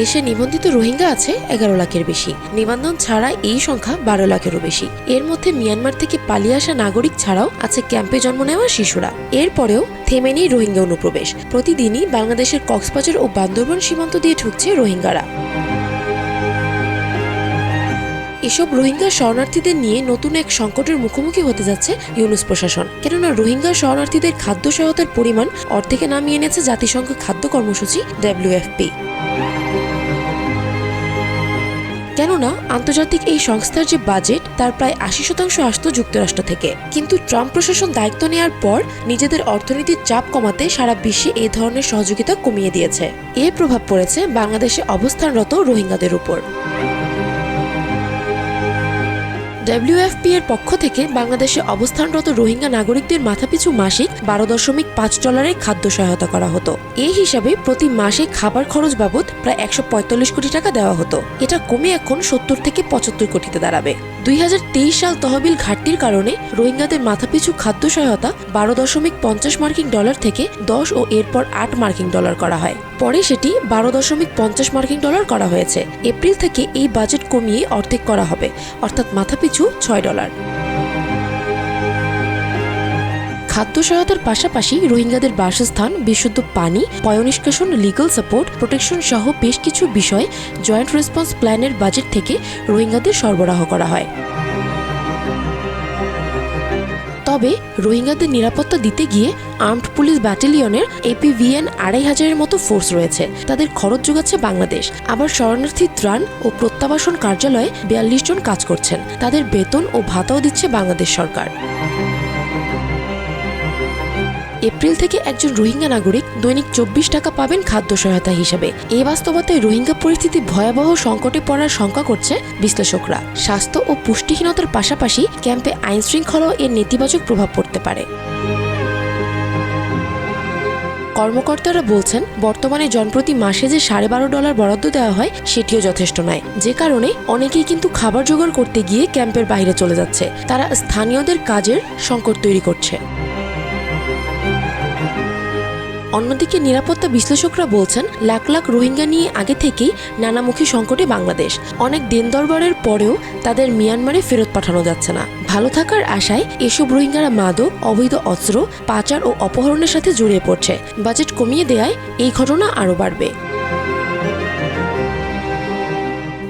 দেশে নিবন্ধিত রোহিঙ্গা আছে এগারো লাখের বেশি। নিবন্ধন ছাড়া এই সংখ্যা বারো লাখেরও বেশি। এর মধ্যে মিয়ানমার থেকে পালিয়ে আসা নাগরিক ছাড়াও আছে ক্যাম্পে জন্ম নেওয়া শিশুরা। এরপরেও থেমে নেই রোহিঙ্গা অনুপ্রবেশ। প্রতিদিনই বাংলাদেশের কক্সবাজার ও বান্দরবান সীমান্ত দিয়ে ঢুকছে রোহিঙ্গারা। এসব রোহিঙ্গা শরণার্থীদের নিয়ে নতুন এক সংকটের মুখোমুখি হতে যাচ্ছে ইউনুস প্রশাসন। কেননা রোহিঙ্গা শরণার্থীদের খাদ্য সহায়তার পরিমাণ অর্ধেকে নামিয়ে এনেছে জাতিসংঘ খাদ্য কর্মসূচি ডব্লিউএফপি। কেননা আন্তর্জাতিক এই সংস্থার যে বাজেট, তার প্রায় আশি শতাংশ আসত যুক্তরাষ্ট্র থেকে। কিন্তু ট্রাম্প প্রশাসন দায়িত্ব নেওয়ার পর নিজেদের অর্থনীতির চাপ কমাতে সারা বিশ্বে এই ধরনের সহযোগিতা কমিয়ে দিয়েছে। এর প্রভাব পড়েছে বাংলাদেশে অবস্থানরত রোহিঙ্গাদের উপর। ডব্লিউএফপি এর পক্ষ থেকে বাংলাদেশে অবস্থানরত রোহিঙ্গা নাগরিকদের মাথাপিছু মাসিক বারো দশমিক পাঁচ ডলারের খাদ্য সহায়তা করা হতো। এ হিসাবে প্রতি মাসে খাবার খরচ বাবদ প্রায় একশো পঁয়তাল্লিশ কোটি টাকা দেওয়া হতো। এটা কমে এখন সত্তর থেকে পঁচাত্তর কোটিতে দাঁড়াবে। দুই হাজার তেইশ সাল তহবিল ঘাটতির কারণে রোহিঙ্গাদের মাথাপিছু খাদ্য সহায়তা বারো দশমিক পঞ্চাশ মার্কিন ডলার থেকে দশ ও এরপর আট মার্কিন ডলার করা হয়। পরে সেটি বারো দশমিক পঞ্চাশ মার্কিন ডলার করা হয়েছে। এপ্রিল থেকে এই বাজেট কমিয়ে অর্ধেক করা হবে, অর্থাৎ মাথাপিছু ছয় ডলার। খাদ্য সহায়তার পাশাপাশি রোহিঙ্গাদের বাসস্থান, বিশুদ্ধ পানি, পয়নিষ্কাশন লিগাল সাপোর্ট প্রোটেকশন সহ বেশ কিছু বিষয় জয়েন্ট রেসপন্স প্ল্যানের বাজেট থেকে রোহিঙ্গাদের সরবরাহ করা হয়। তবে রোহিঙ্গাদের নিরাপত্তা দিতে গিয়ে আর্মড পুলিশ ব্যাটালিয়নের এপিভিএন আড়াই হাজারের মতো ফোর্স রয়েছে। তাদের খরচ যোগাচ্ছে বাংলাদেশ। আবার শরণার্থী ত্রাণ ও প্রত্যাবাসন কার্যালয়ে বিয়াল্লিশ জন কাজ করছেন। তাদের বেতন ও ভাতাও দিচ্ছে বাংলাদেশ সরকার। এপ্রিল থেকে একজন রোহিঙ্গা নাগরিক দৈনিক চব্বিশ টাকা পাবেন খাদ্য সহায়তা হিসেবে। এই বাস্তবতায় রোহিঙ্গা পরিস্থিতি ভয়াবহ সংকটে পড়ার শঙ্কা করছে বিশ্লেষকরা। স্বাস্থ্য ও পুষ্টিহীনতার পাশাপাশি ক্যাম্পে আইন শৃঙ্খলাও এর নেতিবাচক প্রভাব পড়তে পারে। কর্মকর্তারা বলছেন, বর্তমানে জনপ্রতি মাসে যে সাড়ে বারো ডলার বরাদ্দ দেওয়া হয়, সেটিও যথেষ্ট নয়। যে কারণে অনেকেই কিন্তু খাবার জোগাড় করতে গিয়ে ক্যাম্পের বাইরে চলে যাচ্ছে। তারা স্থানীয়দের কাজের সংকট তৈরি করছে। অন্যদিকে নিরাপত্তা বিশ্লেষকরা বলছেন, লাখ লাখ রোহিঙ্গা নিয়ে আগে থেকেই নানামুখী সংকটে বাংলাদেশ। অনেক দিন দরবারের পরেও তাদের মিয়ানমারে ফেরত পাঠানো যাচ্ছে না। ভালো থাকার আশায় এসব রোহিঙ্গারা মাদক, অবৈধ অস্ত্র, পাচার ও অপহরণের সাথে জড়িয়ে পড়ছে। বাজেট কমিয়ে দেয়ায় এই ঘটনা আরও বাড়বে।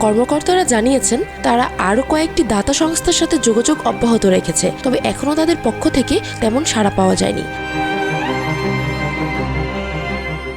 কর্মকর্তারা জানিয়েছেন, তারা আরও কয়েকটি দাতা সংস্থার সাথে যোগাযোগ অব্যাহত রেখেছে, তবে এখনও তাদের পক্ষ থেকে তেমন সাড়া পাওয়া যায়নি।